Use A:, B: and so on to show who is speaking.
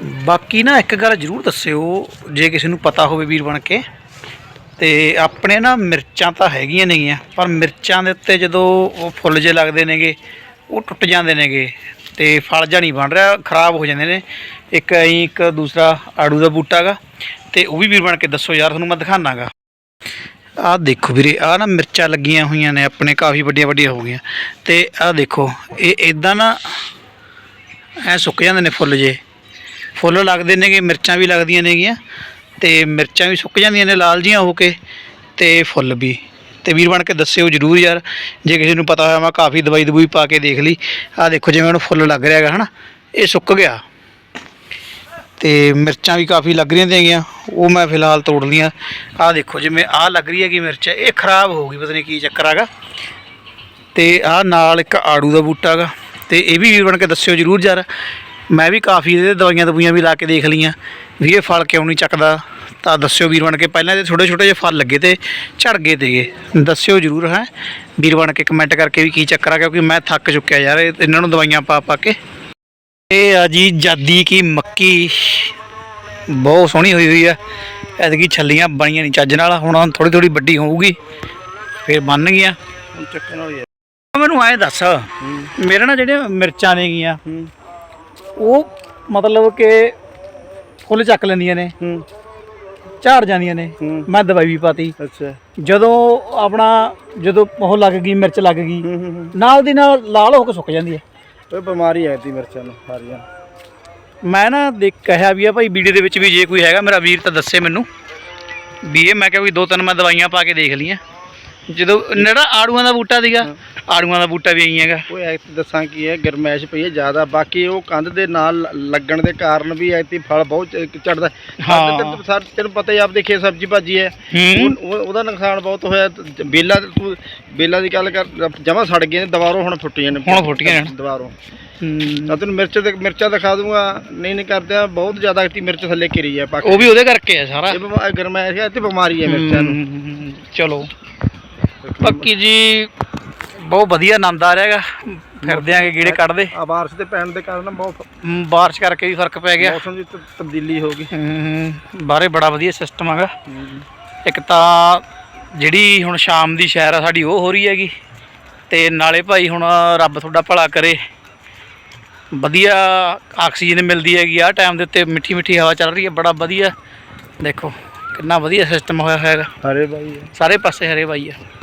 A: ਬਾਕੀ ਨਾ ਇੱਕ ਗੱਲ ਜ਼ਰੂਰ ਦੱਸਿਓ, ਜੇ ਕਿਸੇ ਨੂੰ ਪਤਾ ਹੋਵੇ ਵੀਰ ਬਣ ਕੇ। ਤੇ ਆਪਣੇ ਨਾ ਮਿਰਚਾਂ ਤਾਂ ਹੈਗੀਆਂ ਨੇਗੀਆਂ, ਪਰ ਮਿਰਚਾਂ ਦੇ ਉੱਤੇ ਜਦੋਂ ਉਹ ਫੁੱਲ ਜੇ ਲੱਗਦੇ ਨੇਗੇ, ਉਹ ਟੁੱਟ ਜਾਂਦੇ ਨੇਗੇ ਤੇ ਫਲ ਜਾਂ ਨਹੀਂ ਬਣ ਰਿਹਾ, ਖਰਾਬ ਹੋ ਜਾਂਦੇ ਨੇ। ਇੱਕ ਐਂ ਇੱਕ ਦੂਸਰਾ ਆੜੂ ਦਾ ਬੂਟਾ ਗਾ, ਤੇ ਉਹ ਵੀ ਵੀਰ ਬਣ ਕੇ ਦੱਸੋ ਯਾਰ, ਤੁਹਾਨੂੰ ਮੈਂ ਦਿਖਾਣਾਗਾ। ਆਹ ਦੇਖੋ ਵੀਰੇ ਆਹ ਨਾ ਮਿਰਚਾਂ ਲੱਗੀਆਂ ਹੋਈਆਂ ਨੇ, ਆਪਣੇ ਕਾਫੀ ਵੱਡੀਆਂ ਵੱਡੀਆਂ ਹੋ ਗਈਆਂ। ਤੇ ਆਹ ਦੇਖੋ, ਇਹ ਇਦਾਂ ਨਾ ਐ ਸੁੱਕ ਜਾਂਦੇ ਨੇ ਫੁੱਲ ਜੇ। ਫੁੱਲ ਲੱਗਦੇ ਨੇਗੇ, ਮਿਰਚਾਂ ਵੀ ਲੱਗਦੀਆਂ ਨੇਗੀਆਂ ਤੇ ਮਿਰਚਾਂ ਵੀ ਸੁੱਕ ਜਾਂਦੀਆਂ ਨੇ ਲਾਲ ਜੀਆਂ ਹੋ ਕੇ ਤੇ ਫੁੱਲ ਵੀ। ਤੇ ਵੀਰ ਬਣ ਕੇ ਦੱਸਿਓ ਜਰੂਰ ਯਾਰ, ਜੇ ਕਿਸੇ ਨੂੰ ਪਤਾ ਹੋਇਆ ਮੈਂ ਕਾਫੀ ਦਵਾਈ ਦਵਾਈ ਪਾ ਕੇ ਦੇਖ ਲਈ। ਆਹ ਦੇਖੋ ਜਿਵੇਂ ਉਹਨੂੰ ਫੁੱਲ ਲੱਗ ਰਿਹਾ ਹੈਗਾ, ਹਨਾ? ਇਹ ਸੁੱਕ ਗਿਆ। ਤੇ ਮਿਰਚਾਂ ਵੀ ਕਾਫੀ ਲੱਗ ਰਹੀਆਂ ਨੇਗੀਆਂ, ਉਹ ਮੈਂ ਫਿਲਹਾਲ ਤੋੜ ਲਈਆਂ ਆਹ ਦੇਖੋ ਜਿਵੇਂ ਆਹ ਲੱਗ ਰਹੀ ਹੈਗੀ ਮਿਰਚ, ਇਹ ਖਰਾਬ ਹੋ ਗਈ, ਪਤਾ ਨਹੀਂ ਕੀ ਚੱਕਰ ਹੈਗਾ। ਤੇ ਆਹ ਨਾਲ ਇੱਕ ਆੜੂ ਦਾ ਬੂਟਾ ਹੈਗਾ। ਤੇ ਇਹ ਵੀ ਵੀਰ ਬਣ ਕੇ ਦੱਸਿਓ ਜਰੂਰ ਯਾਰ ਮੈਂ ਵੀ ਕਾਫੀ ਇਹਦੇ ਦਵਾਈਆਂ ਦਵਾਈਆਂ ਵੀ ਲਾ ਕੇ ਦੇਖ ਲਈਆਂ। ਵੀ ਇਹ ਫਲ ਕਿਉਂ ਨਹੀਂ ਚੱਕਦਾ? ਤਾਂ ਦੱਸਿਓ ਵੀਰ ਬਣ ਕੇ। ਪਹਿਲਾਂ ਇਹਦੇ ਛੋਟੇ ਛੋਟੇ ਜਿਹੇ ਫਲ ਲੱਗੇ ਤੇ ਝੜ ਗਏ ਤੇਗੇ ਦੱਸਿਓ ਜਰੂਰ ਹੈ। ਵੀਰ ਬਣ ਕੇ ਕਮੈਂਟ ਕਰਕੇ ਵੀ ਕੀ ਚੱਕਰ ਆ ਕਿਉਂਕਿ ਮੈਂ ਥੱਕ ਚੁੱਕਿਆ ਯਾਰ ਇਹ- ਇਹਨਾਂ ਨੂੰ ਦਵਾਈਆਂ ਪਾ ਪਾ ਕੇ। ਇਹ ਆ ਜੀ ਜਾਦੀ ਕੀ ਮੱਕੀ। ਬਹੁਤ ਸੋਹਣੀ ਹੋਈ ਹੋਈ ਆ। ਐਤਕੀ ਛੱਲੀਆਂ ਬਣੀਆਂ ਨਹੀਂ ਚੱਜ ਨਾਲ। ਹੁਣ ਥੋੜੀ ਥੋੜੀ ਵੱਡੀ ਹੋਊਗੀ। ਫਿਰ ਬਣ ਗਈਆਂ।
B: ਹੁਣ ਚੱਕਣ ਵਾਲੀ ਹੈ
A: ਮੈਨੂੰ ਐਂ ਦੱਸ। ਮੇਰੇ ਨਾਲ ਜਿਹੜੀਆਂ ਮਿਰਚਾਂ ਨੇਗੀਆਂ।
B: ਹੂੰ।
A: ਉਹ ਮਤਲਬ ਕਿ ਫੁੱਲ ਚੱਕ ਲੈਂਦੀਆਂ ਨੇ।
B: ਹੂੰ।
A: ਝਾੜ ਜਾਂਦੀਆਂ ਨੇ।
B: ਹੂੰ।
A: ਮੈਂ ਦਵਾਈ ਵੀ ਪਾਤੀ।
B: ਅੱਛਾ।
A: ਜਦੋਂ ਆਪਣਾ ਜਦੋਂ ਉਹ ਲੱਗ ਗਈ ਮਿਰਚ ਲੱਗ ਗਈ
B: ਹੂੰ ਹੂੰ ਹੂੰ।
A: ਨਾਲ ਦੀ ਨਾਲ ਲਾਲ ਹੋ ਕੇ ਸੁੱਕ ਜਾਂਦੀ ਹੈ।
B: ਇਹ ਬਿਮਾਰੀ ਹੈ ਤੀ ਮਿਰਚਾਂ ਨੂੰ ਸਾਰੀਆਂ।
A: ਮੈਂ ਨਾ ਦੇਖ ਕਹਿਆ ਵੀ ਆ ਭਾਈ ਵੀਡੀਓ ਦੇ ਵਿੱਚ ਵੀ ਜੇ ਕੋਈ ਹੈਗਾ ਮੇਰਾ ਵੀਰ ਤਾਂ ਦੱਸੇ ਮੈਨੂੰ। ਵੀ ਇਹ ਮੈਂ ਕਿਹਾ ਵੀ ਦੋ ਤਿੰਨ ਮੈਂ ਦਵਾਈਆਂ ਪਾ ਕੇ ਦੇਖ ਲਈਆਂ। ਜਦੋਂ ਜਿਹੜਾ ਆੜੂਆਂ ਦਾ ਬੂਟਾ ਸੀਗਾ ਆੜੂਆਂ ਦਾ ਬੂਟਾ ਵੀ ਆਈ ਹੈਗਾ।
B: ਉਹ ਐਕਟ ਦੱਸਾਂ ਕੀ ਹੈ ਗਰਮੈਸ਼ ਪਈ ਹੈ ਜ਼ਿਆਦਾ ਬਾਕੀ ਉਹ ਕੰਧ ਦੇ ਨਾਲ ਲੱਗਣ ਦੇ ਕਾਰਨ ਵੀ ਐਤੀ ਫਲ ਬਹੁਤ ਚੜਦਾ
A: ਹਾਂ।
B: ਸਰ ਤੈਨੂੰ ਪਤਾ ਹੀ ਆਪ ਦੇਖੇ ਸਬਜ਼ੀ ਭਾਜੀ ਹੈ। ਉਹ- ਉਹ- ਉਹਦਾ ਨੁਕਸਾਨ ਬਹੁਤ ਹੋਇਆ ਬੇਲਾ ਤੂੰ ਬੇਲਾ ਦੀ ਗੱਲ ਕਰ ਜਮਾ ਸੜ ਗਏ ਨੇ ਦੁਬਾਰੋਂ ਹੁਣ ਫੁੱਟੀਆਂ ਨੇ।
A: ਹੁਣ ਫੁੱਟੀਆਂ ਨੇ।
B: ਦੁਬਾਰੋਂ।
A: ਹੂੰ।
B: ਤਾਂ ਤੈਨੂੰ ਮਿਰਚ ਦੇ ਮਿਰਚਾਂ ਦਿਖਾ ਦੂੰਗਾ। ਨਹੀਂ ਨਹੀਂ ਕਰਦਿਆਂ ਬਹੁਤ ਜ਼ਿਆਦਾ ਐਤੀ ਮਿਰਚ ਥੱਲੇ ਘਿਰੀ ਹੈ ਬਾਕੀ
A: ਉਹ ਵੀ ਉਹਦੇ ਕਰਕੇ ਆ ਸਾਰਾ।
B: ਇਹ ਬਿਮਾ- ਗਰਮੈਸ਼ ਹੈ ਤੇ ਬਿਮਾਰੀ ਹੈ ਮਿਰਚਾਂ ਨੂੰ।
A: ਹੂੰ, ਚਲੋ। ਬਾਕੀ ਜੀ ਬਹੁਤ ਵਧੀਆ ਆਨੰਦ ਆ ਰਿਹਾ ਹੈਗਾ। ਫਿਰਦੇ ਆਂਗੇ ਗੀੜੇ ਕੱਢਦੇ।
B: ਆ ਬਾਰਿਸ਼ ਦੇ ਪੈਣ ਦੇ ਕਾਰਨ ਬਹੁਤ
A: ਬਾਰਿਸ਼ ਕਰਕੇ ਵੀ ਫ਼ਰਕ ਪੈ ਗਿਆ।
B: ਮੌਸਮ ਦੀ ਤ- ਤਬਦੀਲੀ ਹੋ ਗਈ।
A: ਹੂੰ, ਬਾਹਰੇ ਬੜਾ ਵਧੀਆ ਸਿਸਟਮ ਹੈਗਾ। ਇੱਕ ਤਾਂ ਜਿਹੜੀ ਹੁਣ ਸ਼ਾਮ ਦੀ ਸ਼ਹਿਰ ਆ ਸਾਡੀ ਉਹ ਹੋ ਰਹੀ ਹੈਗੀ। ਤੇ ਨਾਲੇ ਭਾਈ ਹੁਣ ਰੱਬ ਤੁਹਾਡਾ ਭਲਾ ਕਰੇ। ਵਧੀਆ ਆਕਸੀਜਨ ਮਿਲਦੀ ਹੈਗੀ ਆ ਟਾਈਮ ਦੇ ਉੱਤੇ ਮਿੱਠੀ ਮਿੱਠੀ ਹਵਾ ਚੱਲ ਰਹੀ ਹੈ ਬੜਾ ਵਧੀਆ। ਦੇਖੋ ਕਿੰਨਾ ਵਧੀਆ ਸਿਸਟਮ ਹੋਇਆ ਹੋਇਆ ਹੈਗਾ।
B: ਹਰੇ ਬਾਈ
A: ਸਾਰੇ ਪਾਸੇ ਹਰੇ ਭਾਈ ਆ